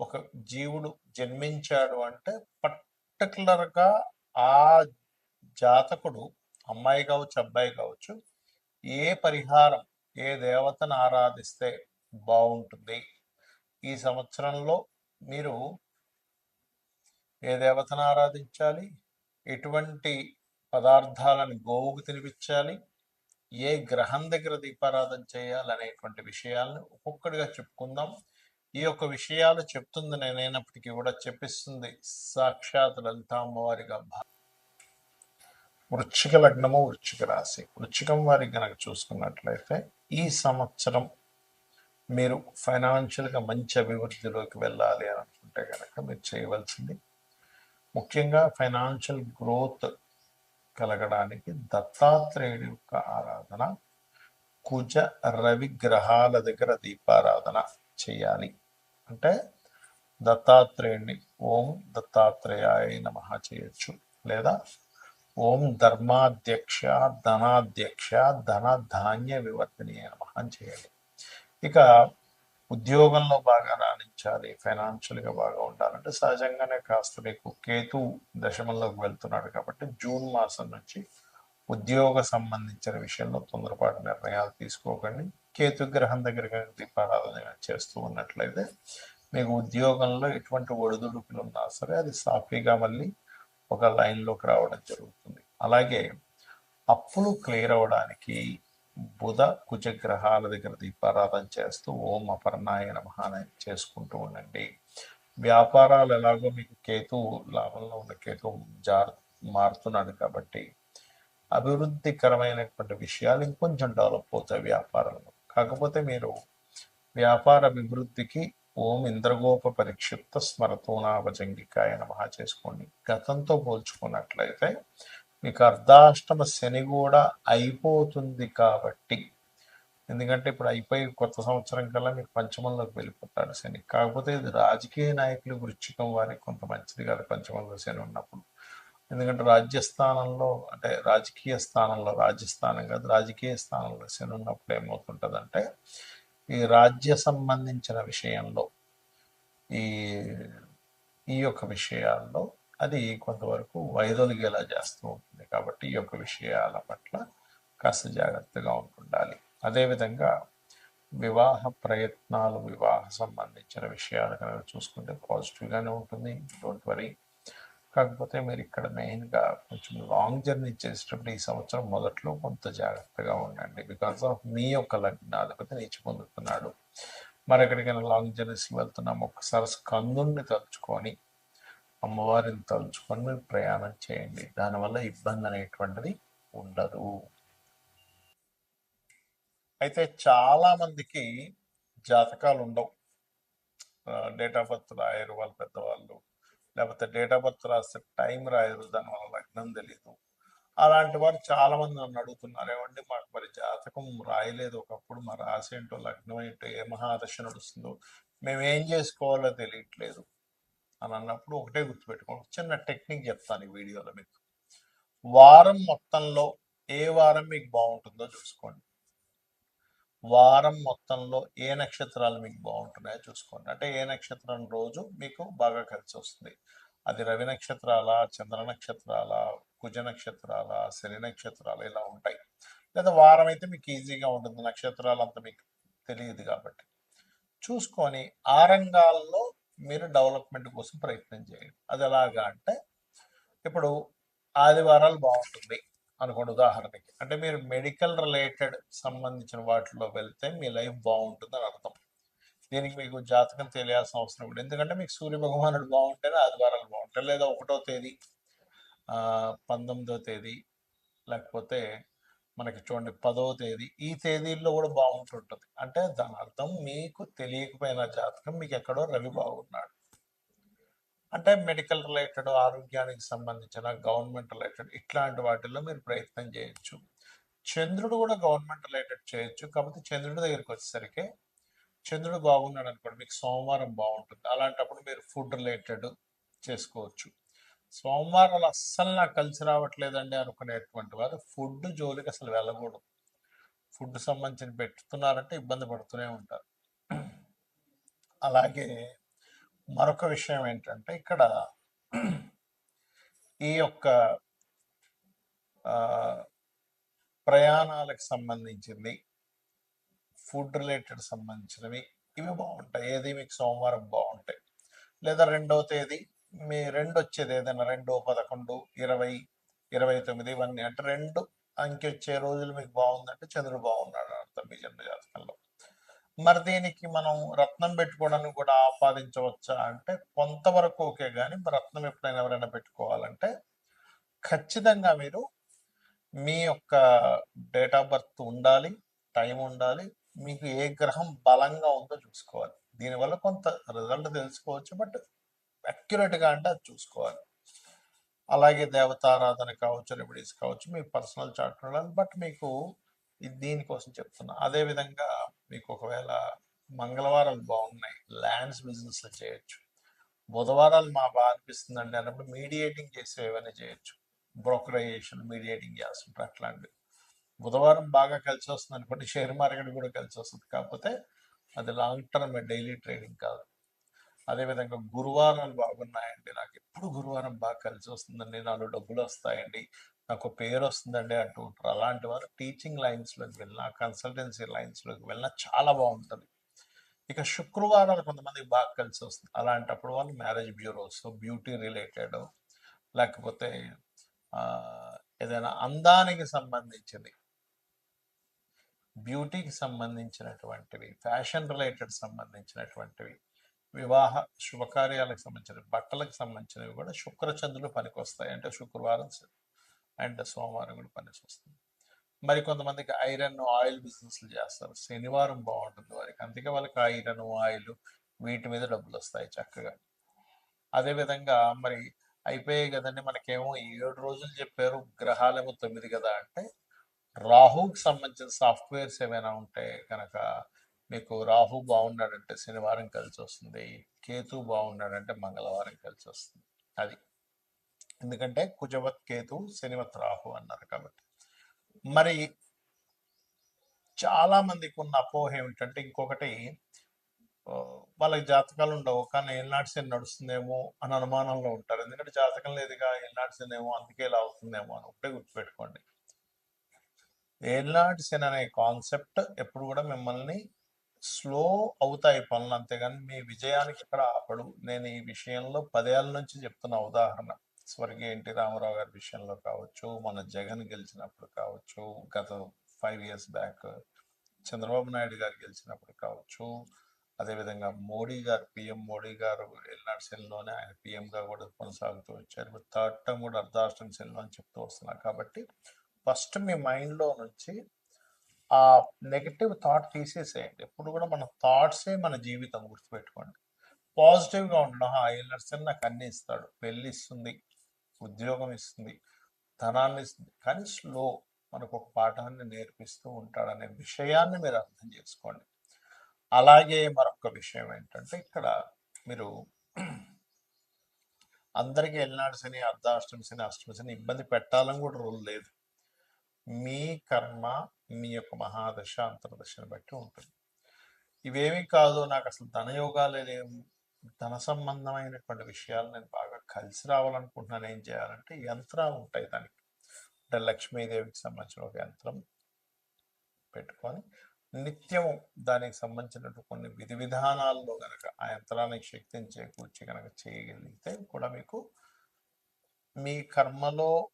ఒక జీవుడు జన్మించాడు అంటే పర్టికులర్గా ఆ జాతకుడు అమ్మాయి కావచ్చు అబ్బాయి కావచ్చు ఏ పరిహారం ఏ దేవతను ఆరాధిస్తే బాగుంటుంది? ఈ సంవత్సరంలో మీరు ఏ దేవతను ఆరాధించాలి? ఎటువంటి పదార్థాలను గోవుకు తినిపించాలి? ఏ గ్రహం దగ్గర దీపారాధన చేయాలి అనేటువంటి విషయాలను ఒక్కొక్కటిగా చెప్పుకుందాం. ఈ యొక్క విషయాలు చెప్తుంది నేనైనప్పటికీ కూడా చెప్పిస్తుంది. సాక్షాత్ లలిత అమ్మవారిగా భా లగ్నము వృచ్చిక రాశి. వృశ్చికం వారికి కనుక చూసుకున్నట్లయితే ఈ సంవత్సరం మీరు ఫైనాన్షియల్గా మంచి అభివృద్ధిలోకి వెళ్ళాలి అని అనుకుంటే కనుక మీరు చేయవలసింది ముఖ్యంగా ఫైనాన్షియల్ గ్రోత్ కలగడానికి దత్తాత్రేయుడి యొక్క ఆరాధన కుజ రవి గ్రహాల దగ్గర దీపారాధన చేయాలి. అంటే దత్తాత్రేయుణ్ణి. ఓం దత్తాత్రేయాయ నమ చేయొచ్చు. లేదా ఓం ధర్మాధ్యక్ష ధనాధ్యక్ష ధన ధాన్య వివర్తిని నమ అని చేయాలి ఇక ఉద్యోగంలో బాగా రాణించాలి ఫైనాన్షియల్గా బాగా ఉండాలంటే సహజంగానే కాస్త మీకు కేతు దశమంలోకి వెళ్తున్నాడు కాబట్టి జూన్ మాసం నుంచి ఉద్యోగ సంబంధించిన విషయంలో తొందరపాటు నిర్ణయాలు తీసుకోకండి. కేతు గ్రహం దగ్గర దీపారాధన చేస్తూ ఉన్నట్లయితే మీకు ఉద్యోగంలో ఎటువంటి ఒడిదుడుకులు ఉన్నా సరే అది సాఫీగా మళ్ళీ ఒక లైన్లోకి రావడం జరుగుతుంది. అలాగే అప్పులు క్లియర్ అవ్వడానికి బుధ కుజగ్రహాల దగ్గర దీపారాధన చేస్తూ ఓం అపర్ణాయ నమః చేసుకుంటూ ఉండండి. వ్యాపారాలు ఎలాగో మీకు కేతు లాభంలో ఉన్న కేతు జార్ మారుతున్నాడు కాబట్టి అభివృద్ధికరమైనటువంటి విషయాలు ఇంకొంచెం డెవలప్ అవుతాయి వ్యాపారంలో. కాకపోతే మీరు వ్యాపార అభివృద్ధికి ఓం ఇంద్రగోప పరిక్షిప్త స్మరతోనాభజంగికాయ నమః చేసుకోండి. గతంతో పోల్చుకున్నట్లయితే మీకు అర్ధాష్టమ శని కూడా అయిపోతుంది కాబట్టి ఎందుకంటే ఇప్పుడు అయిపోయి కొత్త సంవత్సరం కల్లా మీకు పంచమంలోకి వెళ్ళిపోతాడు శని. కాకపోతే ఇది రాజకీయ నాయకులు వృచ్చికం వారికి కొంత మంచిది కాదు పంచమంలో శని ఉన్నప్పుడు. ఎందుకంటే రాజ్యస్థానంలో అంటే రాజకీయ స్థానంలో రాజ్యస్థానం కాదు రాజకీయ స్థానంలో శని ఉన్నప్పుడు ఏమవుతుంటుందంటే ఈ రాజ్య సంబంధించిన విషయంలో ఈ ఈ యొక్క విషయాల్లో అది కొంతవరకు వైదొలిగేలా చేస్తూ ఉంటుంది. కాబట్టి ఈ యొక్క విషయాల పట్ల కాస్త జాగ్రత్తగా ఉంటుండాలి. అదేవిధంగా వివాహ ప్రయత్నాలు వివాహ సంబంధించిన విషయాలు కనుక చూసుకుంటే పాజిటివ్గానే ఉంటుంది. Don't worry. కాకపోతే మీరు ఇక్కడ మెయిన్గా కొంచెం లాంగ్ జర్నీ చేసేటప్పుడు ఈ సంవత్సరం మొదట్లో కొంత జాగ్రత్తగా ఉండండి. బికాస్ ఆఫ్ మీ యొక్క లగ్నాధిపతి నీచి పొందుతున్నాడు. మరి ఎక్కడికైనా లాంగ్ జర్నీస్కి వెళ్తున్నాం ఒక్కసారి స్కందుని తలుచుకొని అమ్మవారిని తలుచుకొని మీరు ప్రయాణం చేయండి. దానివల్ల ఇబ్బంది అనేటువంటిది ఉండదు. అయితే చాలా మందికి జాతకాలు ఉండవు. డేట్ ఆఫ్ బర్త్ రాయరు వాళ్ళ పెద్దవాళ్ళు. లేకపోతే డేట్ ఆఫ్ బర్త్ రాస్తే టైం రాయరు దానివల్ల లగ్నం తెలియదు అలాంటి వారు చాలా మంది నన్ను అడుగుతున్నారు ఏమండి మాకు మరి జాతకం రాయలేదు ఒకప్పుడు మా రాసి ఏంటో లగ్నం ఏంటో ఏ మహాదశ నడుస్తుందో మేము ఏం చేసుకోవాలో తెలియట్లేదు. అని అన్నప్పుడు ఒకటే గుర్తుపెట్టుకోండి చిన్న టెక్నిక్ చెప్తాను ఈ వీడియోలో మీకు. వారం మొత్తంలో ఏ వారం మీకు బాగుంటుందో చూసుకోండి. వారం మొత్తంలో ఏ నక్షత్రాలు మీకు బాగుంటున్నాయో చూసుకోండి. అంటే ఏ నక్షత్రం రోజు మీకు బాగా కలిసి వస్తుంది? అది రవి నక్షత్రాల చంద్ర నక్షత్రాల కుజ నక్షత్రాల శని నక్షత్రాలు ఇలా ఉంటాయి. లేదా వారం అయితే మీకు ఈజీగా ఉంటుంది. నక్షత్రాలు అంత మీకు తెలియదు కాబట్టి. చూసుకొని ఆ రంగాల్లో మీరు డెవలప్మెంట్ కోసం ప్రయత్నం చేయండి. అది ఎలాగా అంటే ఇప్పుడు ఆదివారాలు బాగుంటుంది. అనుకోండి ఉదాహరణకి. అంటే మీరు మెడికల్ రిలేటెడ్ సంబంధించిన వాటిలో వెళ్తే మీ లైఫ్ బాగుంటుంది అని అర్థం. దీనికి మీకు జాతకం తెలియాల్సిన అవసరం లేదు ఎందుకంటే మీకు సూర్య భగవానుడు బాగుంటేనే ఆదివారాలు బాగుంటాయి. లేదా ఒకటో తేదీ పంతొమ్మిదో తేదీ లేకపోతే మనకి చూడండి పదవ తేదీ ఈ తేదీల్లో కూడా బాగుంటుంటుంది. అంటే దాని అర్థం మీకు తెలియకపోయిన జాతకం మీకు ఎక్కడో రవి బాగున్నాడు అంటే మెడికల్ రిలేటెడ్ ఆరోగ్యానికి సంబంధించిన గవర్నమెంట్ రిలేటెడ్ ఇట్లాంటి వాటిల్లో మీరు ప్రయత్నం చేయొచ్చు. చంద్రుడు కూడా గవర్నమెంట్ రిలేటెడ్ చేయొచ్చు. కాకపోతే చంద్రుడి దగ్గరికి వచ్చేసరికి చంద్రుడు బాగున్నాడు అనుకోండి మీకు సోమవారం బాగుంటుంది. అలాంటప్పుడు మీరు ఫుడ్ రిలేటెడ్ చేసుకోవచ్చు. సోమవారాలు అస్సలు నాకు కలిసి రావట్లేదండి అనుకునేటువంటి వారు ఫుడ్ జోలికి అసలు వెళ్ళకూడదు. ఫుడ్ సంబంధించిన పెట్టుతున్నారంటే ఇబ్బంది పడుతూనే ఉంటారు. అలాగే మరొక విషయం ఏంటంటే ఇక్కడ ఈ యొక్క ప్రయాణాలకు సంబంధించింది ఫుడ్ రిలేటెడ్ సంబంధించినవి ఇవి బాగుంటాయి. ఏది మీకు సోమవారం బాగుంటాయి. లేదా రెండవ తేదీ మీ రెండు వచ్చేది ఏదైనా రెండు పదకొండు ఇరవై ఇరవై తొమ్మిది ఇవన్నీ. అంటే రెండు అంకె వచ్చే రోజులు మీకు బాగుందంటే చంద్రుడు బాగున్నాడు అర్థం మీ జన్మ జాతకంలో మరి దీనికి మనం రత్నం పెట్టుకోవడానికి కూడా ఆపాదించవచ్చా అంటే కొంతవరకు ఓకే కానీ రత్నం ఎప్పుడైనా ఎవరైనా పెట్టుకోవాలంటే ఖచ్చితంగా మీరు మీ యొక్క డేట్ ఆఫ్ బర్త్ ఉండాలి టైం ఉండాలి మీకు ఏ గ్రహం బలంగా ఉందో చూసుకోవాలి. దీనివల్ల కొంత రిజల్ట్ తెలుసుకోవచ్చు బట్ అక్యురేట్గా అంటే అది చూసుకోవాలి. అలాగే దేవతారాధన కావచ్చు రెమెడీస్ కావచ్చు మీ పర్సనల్ చార్ట్ ఉండాలి బట్ మీకు దీనికోసం చెప్తున్నా. అదే విధంగా మీకు ఒకవేళ మంగళవారాలు బాగున్నాయి ల్యాండ్స్ బిజినెస్ చేయొచ్చు. బుధవారాలు మా బాగా అనిపిస్తుందండి అన్నప్పుడు మీడియేటింగ్ చేసి ఏమైనా చేయొచ్చు. బ్రోకరైజేషన్ మీడియేటింగ్ చేస్తుంటారు అట్లాంటివి. బుధవారం బాగా కలిసి వస్తుంది అనుకోండి షేర్ మార్కెట్ కూడా కలిసి వస్తుంది కాకపోతే అది లాంగ్ టర్మ్ డైలీ ట్రేడింగ్ కాదు. అదేవిధంగా గురువారాలు బాగున్నాయండి. నాకు ఎప్పుడు గురువారం బాగా కలిసి వస్తుందండి. నాలుగు డబ్బులు వస్తాయండి. నాకు పేరు వస్తుందండి అంటూ ఉంటారు. అలాంటి వారు టీచింగ్ లైన్స్లోకి వెళ్ళినా కన్సల్టెన్సీ లైన్స్లోకి వెళ్ళినా చాలా బాగుంటుంది. ఇక శుక్రవారాలు కొంతమందికి బాగా కలిసి వస్తుంది. అలాంటప్పుడు వాళ్ళు మ్యారేజ్ బ్యూరోస్ బ్యూటీ రిలేటెడ్ లేకపోతే ఏదైనా అందానికి సంబంధించింది బ్యూటీకి సంబంధించినటువంటివి ఫ్యాషన్ రిలేటెడ్ సంబంధించినటువంటివి వివాహ శుభకార్యాలకు సంబంధించిన బట్టలకు సంబంధించినవి కూడా శుక్రచంద్రులు పనికొస్తాయి. అంటే శుక్రవారం అండ్ సోమవారం కూడా పనికి వస్తుంది మరి కొంతమందికి ఐరన్ ఆయిల్ బిజినెస్లు చేస్తారు. శనివారం బాగుంటుంది వారికి. అందుకే వాళ్ళకి ఐరన్ ఆయిల్ వీటి మీద డబ్బులు వస్తాయి చక్కగా. అదేవిధంగా మరి అయిపోయాయి కదండి. మనకేమో ఏడు రోజులు చెప్పారు గ్రహాలేమో తొమ్మిది కదా అంటే రాహుకి సంబంధించిన సాఫ్ట్వేర్స్ ఏమైనా ఉంటే కనుక మీకు రాహు బాగున్నాడంటే శనివారం కలిసి వస్తుంది కేతు బాగున్నాడంటే మంగళవారం కలిసి వస్తుంది అది. ఎందుకంటే కుజవత్ కేతు శనివత్ రాహు అన్నారు కాబట్టి. మరి చాలా మందికి ఉన్న అపోహ ఏమిటంటే ఇంకొకటి వాళ్ళకి జాతకాలు ఉండవు కానీ ఏళ్ళనాటి శని నడుస్తుందేమో అని అనుమానంలో ఉంటారు. ఎందుకంటే జాతకం లేదుగా ఏళ్ళనాటి శని ఏమో అందుకే ఇలా అవుతుందేమో అని ఒకటే గుర్తుపెట్టుకోండి. ఏళ్ళనాటి శని అనే కాన్సెప్ట్ ఎప్పుడు కూడా మిమ్మల్ని స్లో అవుతాయి పనులు అంతేగాని మీ విజయానికి ఇక్కడ ఆపడు. నేను ఈ విషయంలో పదేళ్ళ నుంచి చెప్తున్న ఉదాహరణ. స్వర్గీయ ఎన్టీ రామారావు గారి విషయంలో కావచ్చు మన జగన్ గెలిచినప్పుడు కావచ్చు గత five years back Chandrababu Naidu garu గెలిచినప్పుడు కావచ్చు అదేవిధంగా మోడీ గారు పిఎం మోడీ గారు ఎల్నాడు సెల్లోనే ఆయన పిఎంగా కూడా కొనసాగుతూ వచ్చారు. థర్డ్ టర్మ్ కూడా అర్ధాష్టం సెల్లో అని చెప్తూ వస్తున్నారు కాబట్టి ఫస్ట్ మీ మైండ్లో నుంచి ఆ నెగటివ్ థాట్ తీసేసేయండి ఎప్పుడు కూడా మన థాట్సే మన జీవితం గుర్తుపెట్టుకోండి. పాజిటివ్గా ఉండడం ఆ ఎల్నర్సన్ నాకు అన్ని ఇస్తాడు. పెళ్ళి ఇస్తుంది ఉద్యోగం ఇస్తుంది ధనాన్ని ఇస్తుంది. కానీ స్లో మనకు ఒక పాఠాన్ని నేర్పిస్తూ ఉంటాడనే విషయాన్ని మీరు అర్థం చేసుకోండి. అలాగే మరొక విషయం ఏంటంటే ఇక్కడ మీరు అందరికీ వెళ్ళినాడు శని అర్ధాష్టమి శని అష్టమి శని ఇబ్బంది పెట్టాలని కూడా రూల్ లేదు. మీ కర్మ మీ యొక్క మహాదశ అంతర్దశని బట్టి ఉంటుంది. ఇవేమీ కాదు నాకు అసలు ధనయోగాలు లేవు. ధన సంబంధమైనటువంటి విషయాలు నేను బాగా కలిసి రావాలనుకుంటున్నాను. ఏం చేయాలంటే యంత్రాలు ఉంటాయి దానికి. అంటే లక్ష్మీదేవికి సంబంధించిన ఒక యంత్రం పెట్టుకొని నిత్యం దానికి సంబంధించినటువంటి కొన్ని విధి విధానాల్లో కనుక ఆ యంత్రానికి శక్తిని చేకూర్చి కనుక చేయగలిగితే కూడా మీకు మీ కర్మలో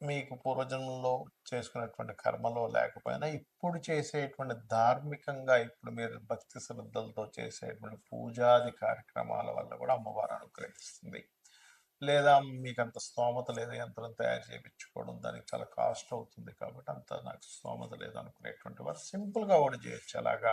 మీకు పూర్వజన్మలో చేసుకున్నటువంటి కర్మలో లేకపోయినా ఇప్పుడు చేసేటువంటి ధార్మికంగా ఇప్పుడు మీరు భక్తి శ్రద్ధలతో చేసేటువంటి పూజాది కార్యక్రమాల వల్ల కూడా అమ్మవారు అనుగ్రహిస్తుంది. లేదా మీకు అంత స్తోమత లేదు యంత్రం తయారు చేయించుకోవడం దానికి చాలా కాస్ట్ అవుతుంది కాబట్టి అంత నాకు స్తోమత లేదు అనుకునేటువంటి వారు సింపుల్గా కూడా చేయొచ్చు. అలాగా